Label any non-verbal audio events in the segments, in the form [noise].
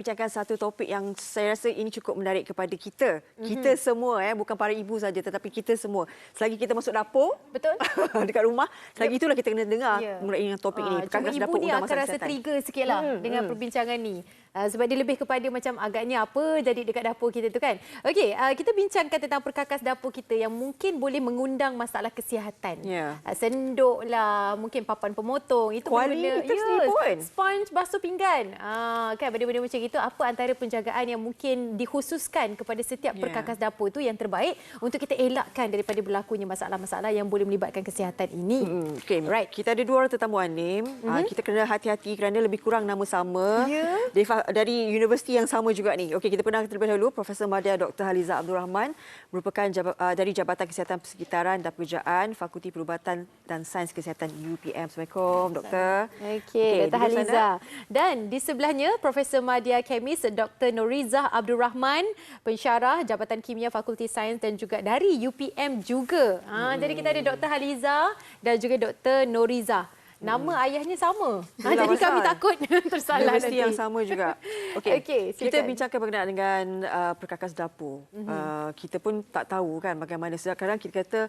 bincangkan satu topik yang saya rasa ini cukup menarik kepada kita. Mm-hmm. Kita semua eh bukan para ibu saja tetapi kita semua. Selagi kita masuk dapur, betul? [laughs] dekat rumah, selagi yep. itulah kita kena dengar yeah. mengenai topik uh, ini. Cuma ibu ni akan rasa trigger sikitlah hmm, dengan hmm. perbincangan ni. Uh, sebab dia lebih kepada macam agaknya apa jadi dekat dapur kita tu kan. Okey, uh, kita bincangkan tentang perkakas dapur kita yang mungkin boleh mengundang masalah kesihatan. Yeah. Uh, senduk lah, mungkin papan pemotong, itu benda ya, pun. sponge basuh pinggan. Uh, kan benda-benda macam itu apa antara penjagaan yang mungkin dikhususkan kepada setiap yeah. perkakas dapur tu yang terbaik untuk kita elakkan daripada berlakunya masalah-masalah yang boleh melibatkan kesihatan ini. Hmm, okay. right. Kita ada dua orang tetamu Anim. Mm-hmm. Uh, kita kena hati-hati kerana lebih kurang nama sama. Yeah dari universiti yang sama juga ni. Okey, kita pernah terlebih dahulu Profesor Madya Dr. Haliza Abdul Rahman merupakan jab, uh, dari Jabatan Kesihatan Persekitaran dan Pekerjaan Fakulti Perubatan dan Sains Kesihatan UPM. Assalamualaikum, Doktor. Okey, okay, Dr. Haliza. Dan di sebelahnya Profesor Madya Kemis Dr. Norizah Abdul Rahman, pensyarah Jabatan Kimia Fakulti Sains dan juga dari UPM juga. Ha, hmm. Jadi kita ada Dr. Haliza dan juga Dr. Norizah. Nama hmm. ayahnya sama. Ha, jadi kami takut [laughs] tersalah nanti. yang sama juga. [laughs] Okey. Okay, kita bincangkan berkenaan dengan uh, perkakas dapur. Mm-hmm. Uh, kita pun tak tahu kan bagaimana. Sekarang kita kata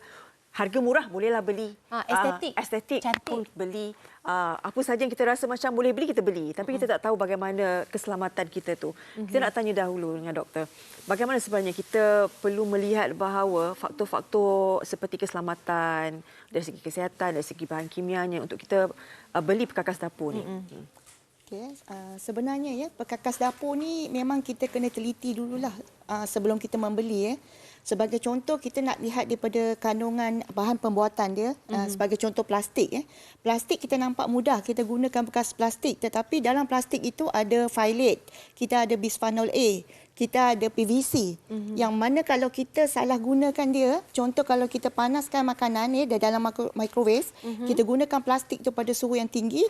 harga murah bolehlah beli. Ha, estetik. Uh, estetik Cantik. pun beli. Uh, apa saja yang kita rasa macam boleh beli, kita beli. Tapi kita tak tahu bagaimana keselamatan kita tu. Mm-hmm. Kita nak tanya dahulu dengan doktor. Bagaimana sebenarnya kita perlu melihat bahawa faktor-faktor seperti keselamatan, dari segi kesihatan, dari segi bahan kimianya untuk kita uh, beli perkakas dapur ni. Mm-hmm. Okay. Uh, sebenarnya ya perkakas dapur ni memang kita kena teliti dululah uh, sebelum kita membeli ya. Sebagai contoh kita nak lihat daripada kandungan bahan pembuatan dia mm-hmm. uh, sebagai contoh plastik ya. Plastik kita nampak mudah kita gunakan bekas plastik tetapi dalam plastik itu ada phthalate, kita ada bisphenol A, kita ada PVC mm-hmm. yang mana kalau kita salah gunakan dia contoh kalau kita panaskan makanan ni eh, dalam microwave mm-hmm. kita gunakan plastik tu pada suhu yang tinggi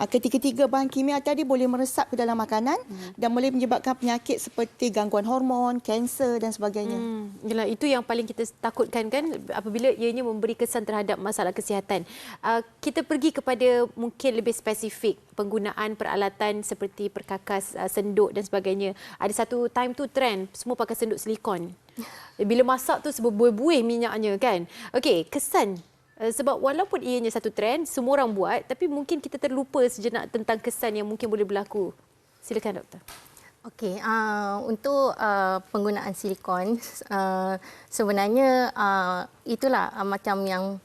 uh, ketiga-tiga bahan kimia tadi boleh meresap ke dalam makanan mm-hmm. dan boleh menyebabkan penyakit seperti gangguan hormon kanser dan sebagainya mm. Yalah, itu yang paling kita takutkan kan apabila ianya memberi kesan terhadap masalah kesihatan uh, kita pergi kepada mungkin lebih spesifik penggunaan peralatan seperti perkakas uh, senduk dan sebagainya ada satu time tu trend semua pakai senduk silikon. Bila masak tu berbuih-buih minyaknya kan. Okey, kesan eh, sebab walaupun ianya satu trend, semua orang buat tapi mungkin kita terlupa sejenak tentang kesan yang mungkin boleh berlaku. Silakan doktor. Okey, uh, untuk uh, penggunaan silikon [laughs] uh, sebenarnya uh, itulah uh, macam yang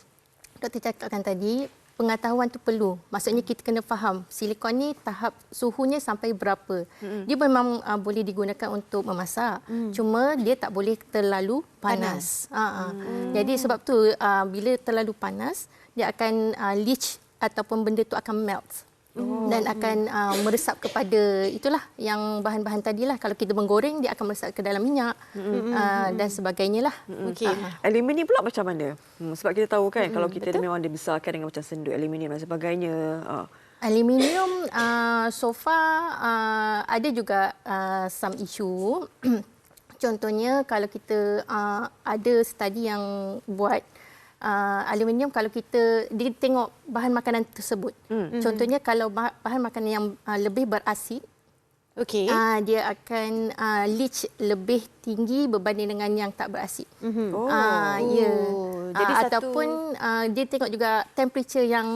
doktor cakapkan tadi pengetahuan tu perlu. Maksudnya kita kena faham silikon ni tahap suhunya sampai berapa. Mm-hmm. Dia memang uh, boleh digunakan untuk memasak. Mm. Cuma dia tak boleh terlalu panas. panas. Uh-huh. Mm. Jadi sebab tu uh, bila terlalu panas dia akan uh, leach ataupun benda tu akan melt. Oh. dan akan uh, meresap kepada itulah yang bahan-bahan tadilah kalau kita menggoreng dia akan meresap ke dalam minyak mm-hmm. uh, dan sebagainya lah. Okey. Uh-huh. Aluminium pula macam mana? Hmm, sebab kita tahu kan mm-hmm. kalau kita memang dibesarkan dengan macam senduk aluminium dan sebagainya. Uh. Aluminium uh, so far uh, ada juga uh, some issue. [clears throat] Contohnya kalau kita uh, ada study yang buat uh, aluminium kalau kita dia tengok bahan makanan tersebut. Hmm. Contohnya kalau bahan makanan yang uh, lebih berasid Okay. Uh, dia akan uh, leach lebih tinggi berbanding dengan yang tak berasid. Mm-hmm. Oh. Uh, yeah. Jadi uh, satu... Ataupun uh, dia tengok juga temperature yang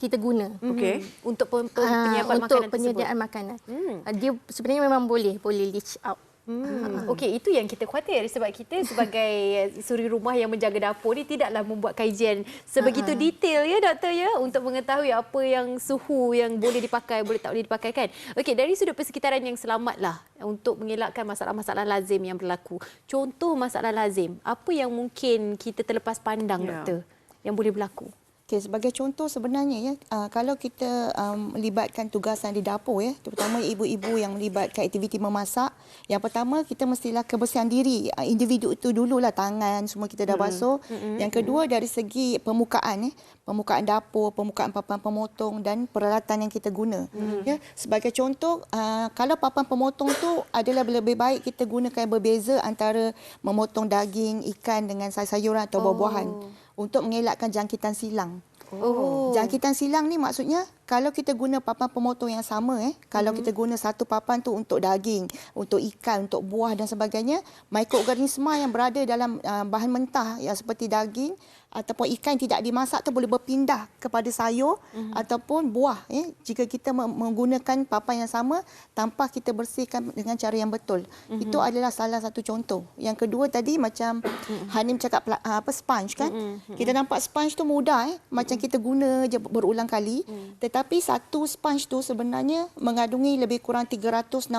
kita guna. Okay. Untuk penyediaan uh, untuk penyediaan makanan. Mm. Uh, dia sebenarnya memang boleh boleh leach out. Hmm. Okey, itu yang kita khawatir sebab kita sebagai [laughs] suri rumah yang menjaga dapur ni tidaklah membuat kajian sebegitu uh-huh. detail ya doktor ya untuk mengetahui apa yang suhu yang boleh dipakai, boleh tak boleh dipakai kan. Okey, dari sudut persekitaran yang selamatlah untuk mengelakkan masalah-masalah lazim yang berlaku. Contoh masalah lazim, apa yang mungkin kita terlepas pandang yeah. doktor yang boleh berlaku? Okay, sebagai contoh sebenarnya ya uh, kalau kita um, melibatkan tugasan di dapur ya terutama ibu-ibu yang melibatkan aktiviti memasak yang pertama kita mestilah kebersihan diri uh, individu itu dululah tangan semua kita dah basuh. Mm-hmm. yang kedua dari segi permukaan ya permukaan dapur permukaan papan pemotong dan peralatan yang kita guna. Mm-hmm. ya sebagai contoh uh, kalau papan pemotong tu adalah lebih baik kita gunakan berbeza antara memotong daging ikan dengan sayur-sayuran atau buah-buahan. oh untuk mengelakkan jangkitan silang. Oh. Jangkitan silang ni maksudnya kalau kita guna papan pemotong yang sama eh, kalau kita guna satu papan tu untuk daging, untuk ikan, untuk buah dan sebagainya, mikroorganisma yang berada dalam uh, bahan mentah yang seperti daging ataupun ikan yang tidak dimasak tu boleh berpindah kepada sayur mm-hmm. ataupun buah eh jika kita menggunakan papan yang sama tanpa kita bersihkan dengan cara yang betul. Mm-hmm. Itu adalah salah satu contoh. Yang kedua tadi macam mm-hmm. Hanim cakap apa sponge kan? Mm-hmm. Kita nampak sponge tu mudah eh macam mm-hmm. kita guna je berulang kali mm-hmm. tetapi satu sponge tu sebenarnya mengandungi lebih kurang 362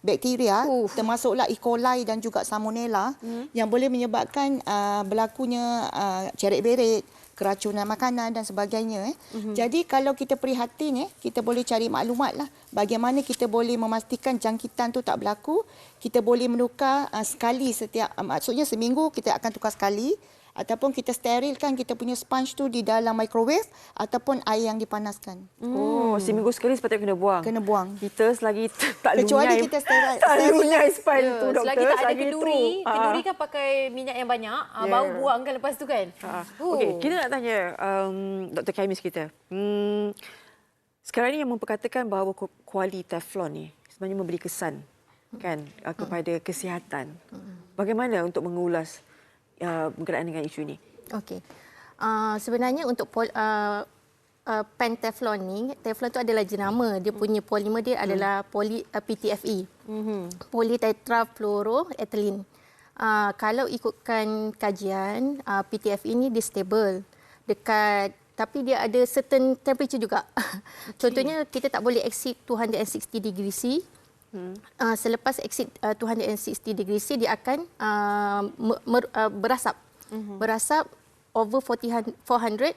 bakteria Uf. termasuklah E. coli dan juga salmonella hmm. yang boleh menyebabkan uh, berlakunya uh, ceret beret, keracunan makanan dan sebagainya. Eh. Hmm. Jadi kalau kita prihatin, eh, kita boleh cari maklumat lah bagaimana kita boleh memastikan jangkitan tu tak berlaku. Kita boleh menukar uh, sekali setiap, uh, maksudnya seminggu kita akan tukar sekali ataupun kita sterilkan kita punya sponge tu di dalam microwave ataupun air yang dipanaskan. Oh, hmm. seminggu sekali sepatutnya kena buang. Kena buang. Kita selagi tak kecuali lunyai, kita steril. Tak lunyai sponge yeah. tu doktor. Selagi tak ada kenduri. Ah. kenduri kan pakai minyak yang banyak, yeah. baru buang kan lepas tu kan. Uh. Okey, kita nak tanya um, Dr. Kaimis kita. Hmm, sekarang ni yang memperkatakan bahawa kuali teflon ni sebenarnya memberi kesan kan uh, kepada kesihatan. Bagaimana untuk mengulas uh, berkenaan dengan isu ini? Okey. Uh, sebenarnya untuk pol, uh, uh, pen teflon ni, teflon tu adalah jenama. Dia punya polimer dia adalah poly uh, PTFE. Mm-hmm. Polytetrafluoroethylene. Uh, kalau ikutkan kajian, uh, PTFE ni dia stable dekat tapi dia ada certain temperature juga. [laughs] Okay. Contohnya kita tak boleh exceed 260 degree C. Hmm. Uh, selepas exit uh, 260 degree C dia akan uh, mer, uh, berasap. Hmm. Berasap over 40 400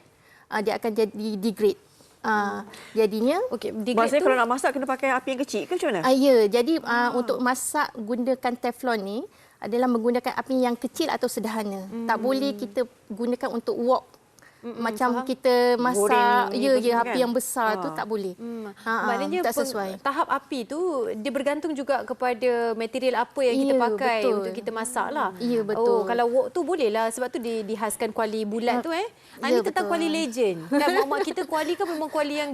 uh, dia akan jadi degrade. Uh, jadinya okey maksudnya tu, kalau nak masak kena pakai api yang kecil ke macam mana? Uh, ya jadi uh, hmm. untuk masak gunakan teflon ni adalah menggunakan api yang kecil atau sederhana. Hmm. Tak boleh kita gunakan untuk wok Mm-mm, macam faham. kita masak ya ya api kan? yang besar ha. tu tak boleh. Hmm. Ha, Maknanya tak sesuai. tahap api tu dia bergantung juga kepada material apa yang ya, kita pakai betul. untuk kita masak lah. Ya betul. Oh, kalau wok tu boleh lah sebab tu di, dihaskan kuali bulat tu eh. Ha, ya, ini tentang kuali legend. Kan [laughs] mak-mak kita kuali kan memang kuali yang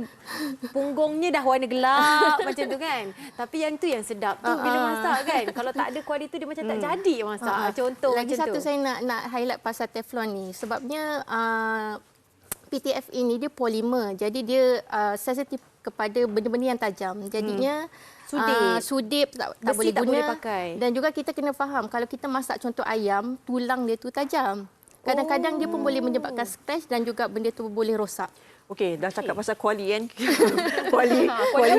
punggungnya dah warna gelap [laughs] macam tu kan. Tapi yang tu yang sedap tu ha. bila masak kan. Kalau tak ada kuali tu dia macam tak jadi masak. Ha. Contoh Lagi macam satu tu. saya nak nak highlight pasal teflon ni sebabnya uh, PTF ini dia polimer. Jadi dia uh, sensitif kepada benda-benda yang tajam. Jadinya hmm. sudip, uh, sudip tak, tak boleh tak guna. Boleh pakai. Dan juga kita kena faham kalau kita masak contoh ayam, tulang dia tu tajam. Kadang-kadang oh. dia pun boleh menyebabkan scratch dan juga benda tu boleh rosak. Okey, dah cakap okay. pasal kuali kan. [laughs] kuali, kuali,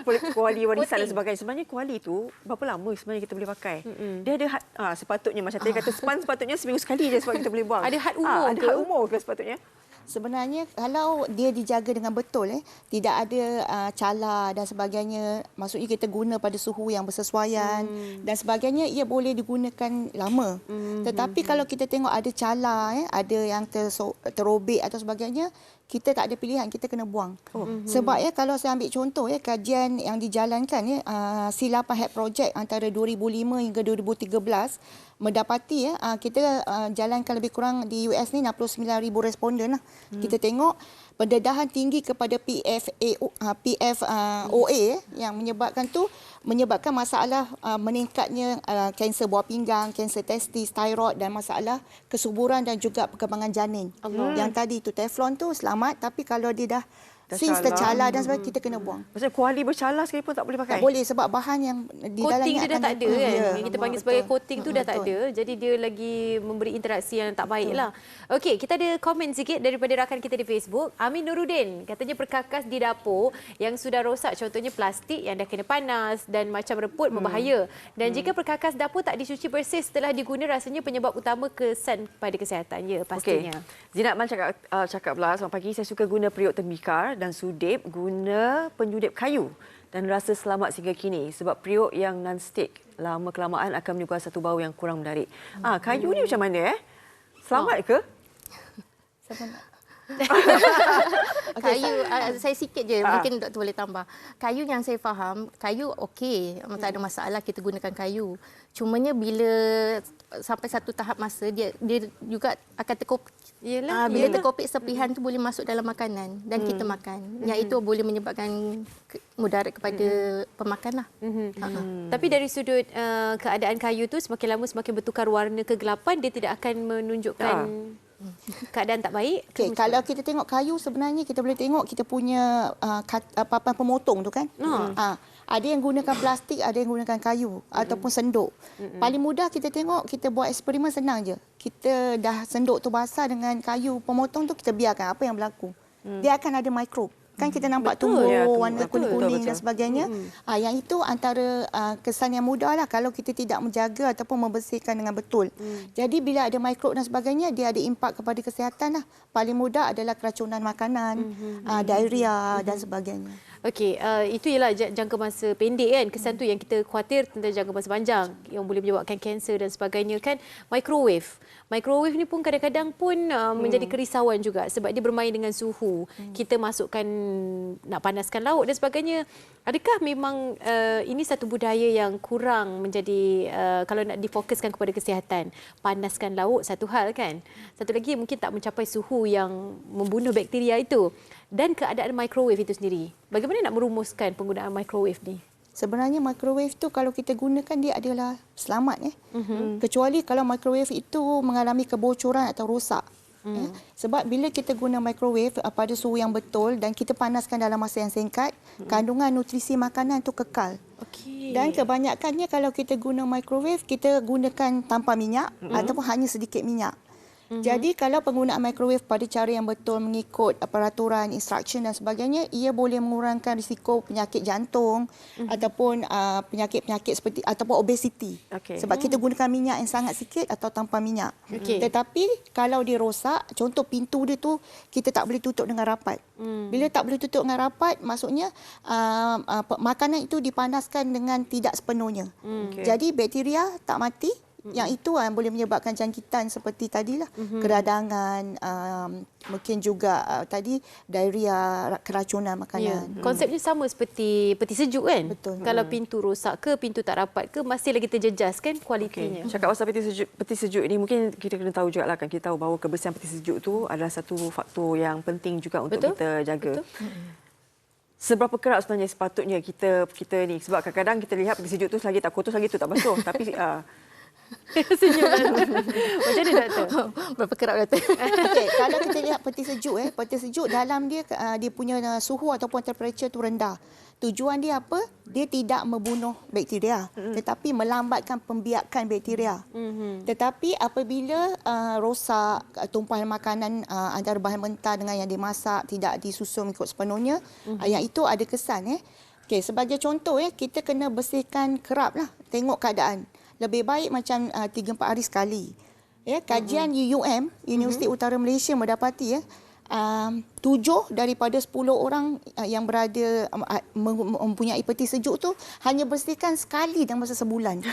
kuali, kuali warisan dan sebagainya. Sebenarnya kuali tu berapa lama sebenarnya kita boleh pakai? Mm-hmm. Dia ada had, ah, sepatutnya macam tadi kata [laughs] span sepatutnya seminggu sekali je sebab kita boleh buang. Ada had umur ah, Ada had umur ke sepatutnya? Sebenarnya kalau dia dijaga dengan betul eh tidak ada uh, cala dan sebagainya maksudnya kita guna pada suhu yang bersesuaian hmm. dan sebagainya ia boleh digunakan lama hmm. tetapi hmm. kalau kita tengok ada cala eh ada yang terobek atau sebagainya kita tak ada pilihan kita kena buang oh. sebab ya kalau saya ambil contoh ya kajian yang dijalankan ya uh, C8 Head Project antara 2005 hingga 2013 mendapati ya uh, kita uh, jalankan lebih kurang di US ni 69,000 responden lah. Hmm. Kita tengok pendedahan tinggi kepada PFA uh, PFOA yang menyebabkan tu menyebabkan masalah uh, meningkatnya uh, kanser buah pinggang, kanser testis, thyroid dan masalah kesuburan dan juga perkembangan janin. Allah. Yang tadi tu teflon tu selamat tapi kalau dia dah Since tercala dan sebagainya kita kena buang. Maksudnya kuali bercala sekali pun tak boleh pakai? Tak boleh sebab bahan yang di coating dalamnya dia dah tak ada kan. Ya, yang kita panggil betul. sebagai coating tu dah betul. tak ada. Jadi dia lagi memberi interaksi yang tak baik lah. Okey, kita ada komen sikit daripada rakan kita di Facebook. Amin Nuruddin katanya perkakas di dapur yang sudah rosak contohnya plastik yang dah kena panas dan macam reput hmm. berbahaya. Dan hmm. jika perkakas dapur tak dicuci bersih setelah diguna rasanya penyebab utama kesan pada kesihatan. Ya, pastinya. Okay. Zinat Man cakap, uh, cakap pula selamat pagi saya suka guna periuk tembikar dan sudip guna penyudip kayu dan rasa selamat sehingga kini sebab periuk yang non-stick lama kelamaan akan menimbulkan satu bau yang kurang menarik. Ah, kayu ni macam mana eh? Selamat ke? [laughs] [laughs] kayu uh, saya sikit je mungkin doktor boleh tambah. Kayu yang saya faham, kayu okey, tak ada masalah kita gunakan kayu. Cumanya bila sampai satu tahap masa dia dia juga akan terkop Yelah, bila yelah. terkopik serpihan tu boleh masuk dalam makanan dan kita makan. Yang itu boleh menyebabkan mudarat kepada pemakan lah. Mhm. Tapi dari sudut uh, keadaan kayu tu semakin lama semakin bertukar warna kegelapan dia tidak akan menunjukkan keadaan tak baik. Okey, kalau kita tengok kayu sebenarnya kita boleh tengok kita punya uh, kat, uh, papan pemotong tu kan. Hmm. Ah, ada yang gunakan plastik, ada yang gunakan kayu ataupun senduk. Paling mudah kita tengok kita buat eksperimen senang je. Kita dah senduk tu basah dengan kayu pemotong tu kita biarkan apa yang berlaku. Dia akan ada mikrob. Kan kita nampak Betul. tumbuh Ya, tumbuh. warna kuning-kuning dan sebagainya. Ah, yang itu antara ah, kesan yang mudah lah kalau kita tidak menjaga ataupun membersihkan dengan betul. Jadi bila ada mikrob dan sebagainya, dia ada impak kepada kesihatan lah. Paling mudah adalah keracunan makanan, ah, diarrhea dan sebagainya. Okey, uh, itu ialah jangka masa pendek kan. Kesan tu yang kita khawatir tentang jangka masa panjang yang boleh menyebabkan kanser dan sebagainya kan. Microwave. Microwave ni pun kadang-kadang pun uh, menjadi kerisauan juga sebab dia bermain dengan suhu. Kita masukkan nak panaskan lauk dan sebagainya. Adakah memang uh, ini satu budaya yang kurang menjadi uh, kalau nak difokuskan kepada kesihatan. Panaskan lauk satu hal kan. Satu lagi mungkin tak mencapai suhu yang membunuh bakteria itu dan keadaan microwave itu sendiri. Bagaimana nak merumuskan penggunaan microwave ni? Sebenarnya microwave tu kalau kita gunakan dia adalah selamat eh. Mm-hmm. Kecuali kalau microwave itu mengalami kebocoran atau rosak. Mm. Eh? Sebab bila kita guna microwave uh, pada suhu yang betul dan kita panaskan dalam masa yang singkat, mm. kandungan nutrisi makanan tu kekal. Okey. Dan kebanyakannya kalau kita guna microwave, kita gunakan tanpa minyak mm-hmm. ataupun hanya sedikit minyak. Mm-hmm. Jadi kalau penggunaan microwave pada cara yang betul mengikut peraturan, instruction dan sebagainya, ia boleh mengurangkan risiko penyakit jantung mm-hmm. ataupun uh, penyakit-penyakit seperti ataupun obesiti. Okey. Sebab kita gunakan minyak yang sangat sikit atau tanpa minyak. Okey. Tetapi kalau dia rosak, contoh pintu dia tu kita tak boleh tutup dengan rapat. Mm. Bila tak boleh tutup dengan rapat, maksudnya uh, uh, makanan itu dipanaskan dengan tidak sepenuhnya. Mm. Okey. Jadi bakteria tak mati. Yang itu yang boleh menyebabkan jangkitan seperti tadilah mm-hmm. keradangan um, mungkin juga uh, tadi diarrhea ra- keracunan makanan. Konsepnya sama seperti peti sejuk kan? Betul. Kalau pintu rosak ke, pintu tak rapat ke, masih lagi terjejas kan kualitinya. Okay. Cakap pasal peti sejuk, peti sejuk ini mungkin kita kena tahu juga lah kan kita tahu bahawa kebersihan peti sejuk tu adalah satu faktor yang penting juga untuk Betul. kita jaga. Betul. Seberapa kerap sebenarnya sepatutnya kita kita ni sebab kadang-kadang kita lihat peti sejuk tu selagi tak kotor selagi tu tak basuh [laughs] tapi uh, [laughs] Senyum? Macam mana doktor? [laughs] Berapa kerap doktor? [laughs] Okey, kalau kita lihat peti sejuk eh, peti sejuk dalam dia uh, dia punya uh, suhu ataupun temperature tu rendah. Tujuan dia apa? Dia tidak membunuh bakteria, mm-hmm. tetapi melambatkan pembiakan bakteria. Mm-hmm. Tetapi apabila uh, rosak uh, tumpahan makanan uh, antara bahan mentah dengan yang dimasak tidak disusun ikut sepenuhnya, mm-hmm. uh, yang itu ada kesan eh. Okey, sebagai contoh eh, kita kena bersihkan kerap lah, tengok keadaan. Lebih baik macam uh, 3-4 hari sekali. Ya, kajian uh-huh. UUM, Universiti uh-huh. Utara Malaysia mendapati ya, um, tujuh daripada 10 orang uh, yang berada um, uh, mem- mempunyai peti sejuk tu hanya bersihkan sekali dalam masa sebulan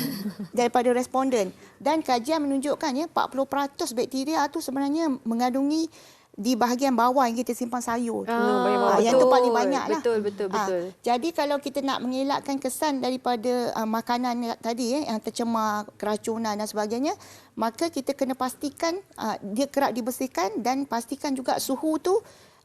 [laughs] daripada responden dan kajian menunjukkan ya 40% bakteria tu sebenarnya mengandungi di bahagian bawah yang kita simpan sayur. Ah. Ah, yang tu betul. paling banyak lah. Betul, betul, Ah, betul. jadi kalau kita nak mengelakkan kesan daripada uh, makanan tadi eh, yang tercemar, keracunan dan sebagainya, maka kita kena pastikan uh, dia kerap dibersihkan dan pastikan juga suhu tu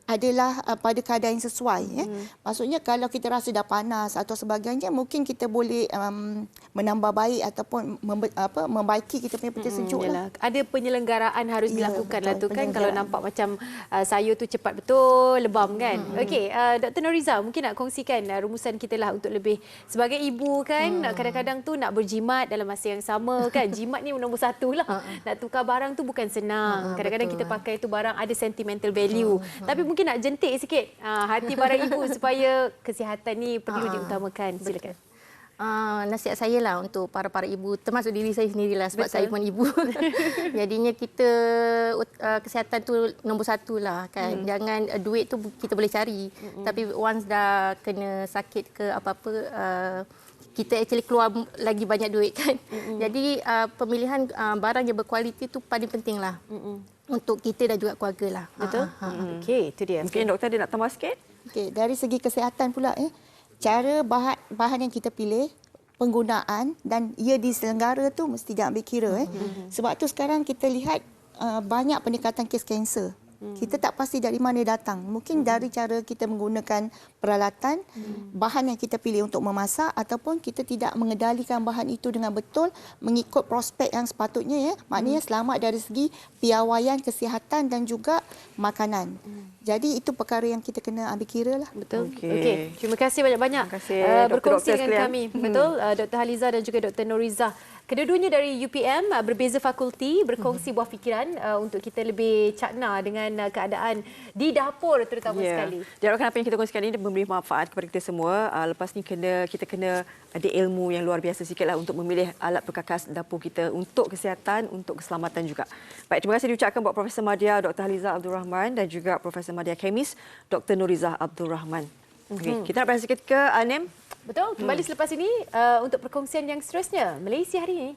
adalah uh, pada keadaan yang sesuai. Eh. Maksudnya kalau kita rasa dah panas atau sebagainya, mungkin kita boleh um, menambah baik ataupun membe- apa, membaiki kita punya peti sejuk lah. Ada penyelenggaraan harus Ya, dilakukan betul. lah tu kan kalau nampak macam uh, sayur tu cepat betul lebam kan. Hmm. Okey, uh, Dr. Noriza mungkin nak kongsikan uh, rumusan kita lah untuk lebih sebagai ibu kan hmm. kadang-kadang tu nak berjimat dalam masa yang sama kan. [laughs] Jimat ni nombor satu lah. nak tukar barang tu bukan senang. Ha, Kadang-kadang kita pakai tu barang ada sentimental value. Tapi mungkin nak jentik sikit uh, hati para ibu [laughs] supaya kesihatan ni perlu Ha, diutamakan. Silakan. Uh, nasihat saya lah untuk para-para ibu, termasuk diri saya sendirilah sebab Betul. saya pun ibu. [laughs] Jadinya kita uh, kesihatan tu nombor satu lah kan. Hmm. Jangan uh, duit tu kita boleh cari. Hmm. Tapi once dah kena sakit ke apa-apa, uh, kita actually keluar lagi banyak duit kan. Hmm. Jadi uh, pemilihan uh, barang yang berkualiti tu paling penting lah. Hmm. Untuk kita dan juga keluarga lah. Betul? Ha, ha, ha. Okey, itu dia. Mungkin doktor dia nak tambah sikit? Okey, dari segi kesihatan pula eh, cara bahan bahan yang kita pilih, penggunaan dan ia diselenggara tu mesti diambil kira eh. Sebab tu sekarang kita lihat uh, banyak peningkatan kes kanser. Kita tak pasti dari mana datang. Mungkin dari cara kita menggunakan peralatan, bahan yang kita pilih untuk memasak ataupun kita tidak mengendalikan bahan itu dengan betul mengikut prospek yang sepatutnya ya. Maknanya selamat dari segi piawaian kesihatan dan juga makanan. Jadi itu perkara yang kita kena ambil kira lah. Betul. Okey. Okay. Terima kasih banyak-banyak. Terima kasih, uh, berkongsi dengan sekalian. kami. Betul. Uh, Dr. Haliza dan juga Dr. Noriza. Kedua-duanya dari UPM, uh, berbeza fakulti, berkongsi buah fikiran uh, untuk kita lebih cakna dengan uh, keadaan di dapur terutama Ya. sekali. Diharapkan apa yang kita kongsikan ini memberi manfaat kepada kita semua. Uh, lepas ni kena kita kena ada ilmu yang luar biasa sikitlah untuk memilih alat perkakas dapur kita untuk kesihatan, untuk keselamatan juga. Baik, terima kasih diucapkan buat Profesor Madia Dr. Haliza Abdul Rahman dan juga Profesor Madia Kemis Dr. Nurizah Abdul Rahman. Okay. Kita nak berehat sikit ke Anem? Betul. Kembali selepas ini uh, untuk perkongsian yang seterusnya. Malaysia hari ini.